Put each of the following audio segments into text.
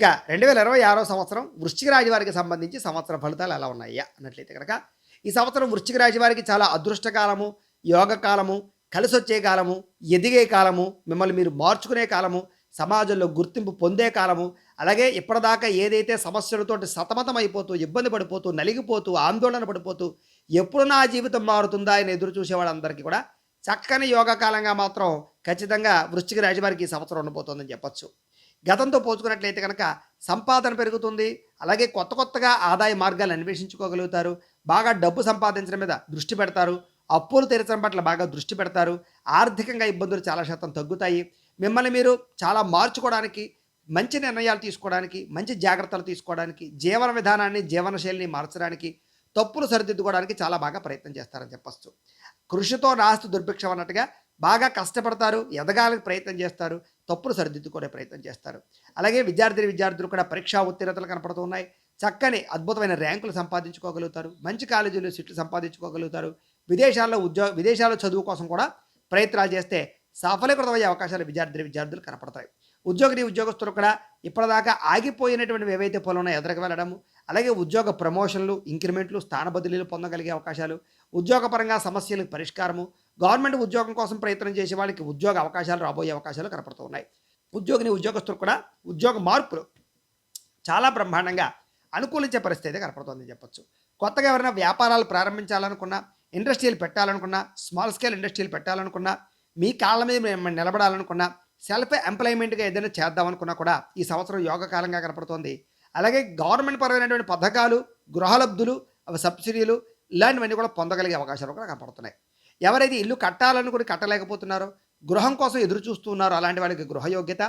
ఇక రెండు వేల ఇరవై ఆరో సంవత్సరం వృశ్చిక రాశి వారికి సంబంధించి సంవత్సర ఫలితాలు ఎలా ఉన్నాయా అన్నట్లయితే కనుక ఈ సంవత్సరం వృశ్చిక రాశి వారికి చాలా అదృష్టకాలము యోగ కాలము కలిసి వచ్చే కాలము ఎదిగే కాలము మిమ్మల్ని మీరు మార్చుకునే కాలము సమాజంలో గుర్తింపు పొందే కాలము అలాగే ఇప్పటిదాకా ఏదైతే సమస్యలతోటి సతమతం అయిపోతూ ఇబ్బంది పడిపోతూ నలిగిపోతూ ఆందోళన పడిపోతూ ఎప్పుడు నా జీవితం మారుతుందా అని ఎదురు చూసేవాళ్ళందరికీ కూడా చక్కని యోగ కాలంగా మాత్రం ఖచ్చితంగా వృశ్చిక రాశి వారికి ఈ సంవత్సరం ఉండబోతోందని చెప్పొచ్చు. గతంతో పోల్చుకున్నట్లయితే కనుక సంపాదన పెరుగుతుంది. అలాగే కొత్త కొత్తగా ఆదాయ మార్గాలు అన్వేషించుకోగలుగుతారు. బాగా డబ్బు సంపాదించడం మీద దృష్టి పెడతారు. అప్పులు తీర్చడం పట్ల బాగా దృష్టి పెడతారు. ఆర్థికంగా ఇబ్బందులు చాలా శాతం తగ్గుతాయి. మిమ్మల్ని మీరు చాలా మార్చుకోవడానికి మంచి నిర్ణయాలు తీసుకోవడానికి మంచి జాగ్రత్తలు తీసుకోవడానికి జీవన విధానాన్ని జీవనశైలిని మార్చడానికి తప్పులు సరిదిద్దుకోవడానికి చాలా బాగా ప్రయత్నం చేస్తారని చెప్పచ్చు. కృషితో నాస్తి దుర్భిక్షం అన్నట్టుగా బాగా కష్టపడతారు. ఎదగాలని ప్రయత్నం చేస్తారు. తప్పులు సరిదిద్దుకునే ప్రయత్నం చేస్తారు. అలాగే విద్యార్థి విద్యార్థులు కూడా పరీక్షా ఉత్తీర్ణతలు కనపడుతున్నాయి. చక్కని అద్భుతమైన ర్యాంకులు సంపాదించుకోగలుగుతారు. మంచి కాలేజీలో సీట్లు సంపాదించుకోగలుగుతారు. విదేశాల్లో ఉద్యోగ విదేశాల్లో చదువు కోసం కూడా ప్రయత్నాలు చేస్తే సఫలీకృతమయ్యే అవకాశాలు విద్యార్థి విద్యార్థులు కనపడతాయి. ఉద్యోగిని ఉద్యోగస్తులు కూడా ఇప్పటిదాకా ఆగిపోయినటువంటి ఏవైతే పనులు ఎదురకు వెళ్ళడము అలాగే ఉద్యోగ ప్రమోషన్లు ఇంక్రిమెంట్లు స్థాన బదిలీలు పొందగలిగే అవకాశాలు ఉద్యోగపరంగా సమస్యలకు పరిష్కారము గవర్నమెంట్ ఉద్యోగం కోసం ప్రయత్నం చేసే వాళ్ళకి ఉద్యోగ అవకాశాలు రాబోయే అవకాశాలు కనపడుతూ ఉన్నాయి. ఉద్యోగిని ఉద్యోగస్తులు కూడా ఉద్యోగ మార్పులు చాలా బ్రహ్మాండంగా అనుకూలించే పరిస్థితి అయితే కనపడుతుందని చెప్పొచ్చు. కొత్తగా ఎవరైనా వ్యాపారాలు ప్రారంభించాలనుకున్నా ఇండస్ట్రీలు పెట్టాలనుకున్నా స్మాల్ స్కేల్ ఇండస్ట్రీలు పెట్టాలనుకున్నా మీ కాళ్ళ మీద మేము నిలబడాలనుకున్నా సెల్ఫ్ ఎంప్లాయ్మెంట్గా ఏదైనా చేద్దామనుకున్నా కూడా ఈ సంవత్సరం యోగ కాలంగా కనపడుతోంది. అలాగే గవర్నమెంట్ పరమైనటువంటి పథకాలు గృహలబ్ధులు అవి సబ్సిడీలు ఇలాంటివన్నీ కూడా పొందగలిగే అవకాశాలు కూడా కనపడుతున్నాయి. ఎవరైతే ఇల్లు కట్టాలనుకుని కట్టలేకపోతున్నారో గృహం కోసం ఎదురు చూస్తున్నారో అలాంటి వాళ్ళకి గృహయోగ్యత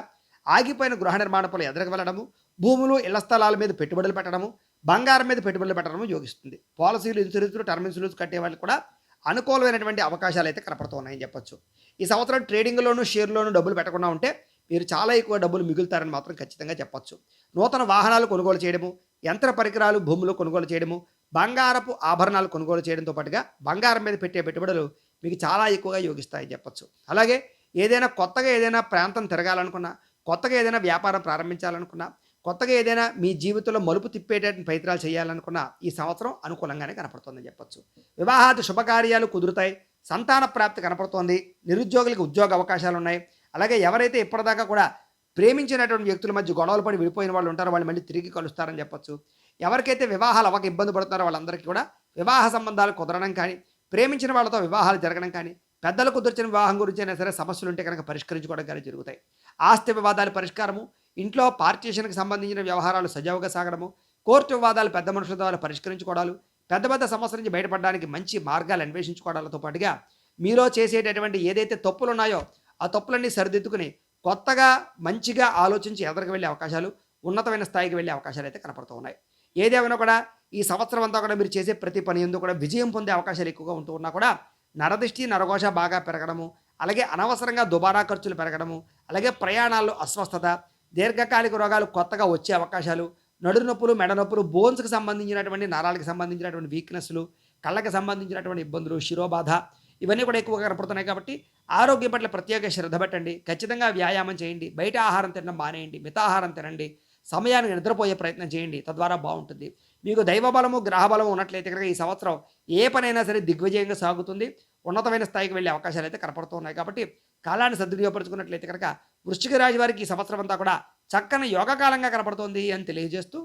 ఆగిపోయిన గృహ నిర్మాణ పనులు ఎదురుకు వెళ్ళడము భూములు ఇళ్ళ స్థలాల మీద పెట్టుబడులు పెట్టడము బంగారం మీద పెట్టుబడులు పెట్టడము యోగిస్తుంది. పాలసీలు ఇన్సూరెన్స్లు టర్మ్ ఇన్సూరెన్స్ కట్టే వాళ్ళు కూడా అనుకూలమైనటువంటి అవకాశాలు అయితే కనపడుతున్నాయని చెప్పొచ్చు. ఈ సంవత్సరం ట్రేడింగ్లోను షేర్లోను డబ్బులు పెట్టకుండా ఉంటే మీరు చాలా ఎక్కువ డబ్బులు మిగులుతారని మాత్రం ఖచ్చితంగా చెప్పొచ్చు. నూతన వాహనాలు కొనుగోలు చేయడము యంత్ర పరికరాలు భూములు కొనుగోలు చేయడము బంగారపు ఆభరణాలు కొనుగోలు చేయడంతో పాటుగా బంగారం మీద పెట్టే పెట్టుబడులు మీకు చాలా ఎక్కువగా యోగిస్తాయి చెప్పచ్చు. అలాగే ఏదైనా కొత్తగా ఏదైనా ప్రాంతం తిరగాలనుకున్నా కొత్తగా ఏదైనా వ్యాపారం ప్రారంభించాలనుకున్నా కొత్తగా ఏదైనా మీ జీవితంలో మలుపు తిప్పేటటువంటి ప్రయత్నాలు చేయాలనుకున్నా ఈ సంవత్సరం అనుకూలంగానే కనపడుతుందని చెప్పొచ్చు. వివాహాది శుభకార్యాలు కుదురుతాయి సంతాన ప్రాప్తి కనపడుతోంది నిరుద్యోగులకు ఉద్యోగ అవకాశాలు ఉన్నాయి. అలాగే ఎవరైతే ఇప్పటిదాకా కూడా ప్రేమించినటువంటి వ్యక్తుల మధ్య గొడవలు పడి విడిపోయిన వాళ్ళు ఉంటారో వాళ్ళు మళ్ళీ తిరిగి కలుస్తారని చెప్పొచ్చు. ఎవరికైతే వివాహాలు అవక ఇబ్బంది పడుతున్నారో వాళ్ళందరికీ కూడా వివాహ సంబంధాలు కుదరడం కానీ ప్రేమించిన వాళ్ళతో వివాహాలు జరగడం కానీ పెద్దలు కుదిర్చిన వివాహం గురించి అయినా సరే సమస్యలు ఉంటే కనుక పరిష్కరించుకోవడం కానీ జరుగుతాయి. ఆస్తి వివాదాల పరిష్కారము ఇంట్లో పార్టీషన్కి సంబంధించిన వ్యవహారాలు సజావుగా సాగడము కోర్టు వివాదాలు పెద్ద మనుషుల ద్వారా పరిష్కరించుకోవడాలు పెద్ద పెద్ద సమస్యల నుంచి బయటపడడానికి మంచి మార్గాలు అన్వేషించుకోవడాలతో పాటుగా మీలో చేసేటటువంటి ఏదైతే తప్పులు ఉన్నాయో ఆ తప్పులన్నీ సరిదిద్దుకుని కొత్తగా మంచిగా ఆలోచించి ఎదరికి వెళ్ళే అవకాశాలు ఉన్నతమైన స్థాయికి వెళ్ళే అవకాశాలు అయితే కనపడుతూ ఉన్నాయి. ఏదేమైనా కూడా ఈ సంవత్సరం అంతా కూడా మీరు చేసే ప్రతి పని ఎందుకు కూడా విజయం పొందే అవకాశాలు ఎక్కువగా ఉంటూ ఉన్నా కూడా నరదిష్టి నరఘోష బాగా పెరగడము అలాగే అనవసరంగా దుబారా ఖర్చులు పెరగడము అలాగే ప్రయాణాల్లో అస్వస్థత దీర్ఘకాలిక రోగాలు కొత్తగా వచ్చే అవకాశాలు నడు నొప్పులు మెడ నొప్పులు బోన్స్కి సంబంధించినటువంటి నరాలకు సంబంధించినటువంటి వీక్నెస్లు కళ్ళకి సంబంధించినటువంటి ఇబ్బందులు శిరోబాధ ఇవన్నీ కూడా ఎక్కువగా కనపడుతున్నాయి కాబట్టి ఆరోగ్యం పట్ల ప్రత్యేక శ్రద్ధ పెట్టండి ఖచ్చితంగా వ్యాయామం చేయండి బయట ఆహారం తినడం మానేయండి మితాహారం తినండి సమయానికి నిద్రపోయే ప్రయత్నం చేయండి తద్వారా బాగుంటుంది. మీకు దైవబలము గ్రహబలము ఉన్నట్లయితే కనుక ఈ సంవత్సరం ఏ పనైనా సరే దిగ్విజయంగా సాగుతుంది. ఉన్నతమైన స్థాయికి వెళ్ళే అవకాశాలు అయితే కనపడుతున్నాయి కాబట్టి కాలాన్ని సద్వినియోగపరుచుకున్నట్లయితే కనుక వృశ్చిక రాజు వారికి ఈ సంవత్సరం అంతా కూడా చక్కని యోగకాలంగా కనపడుతోంది అని తెలియజేస్తూ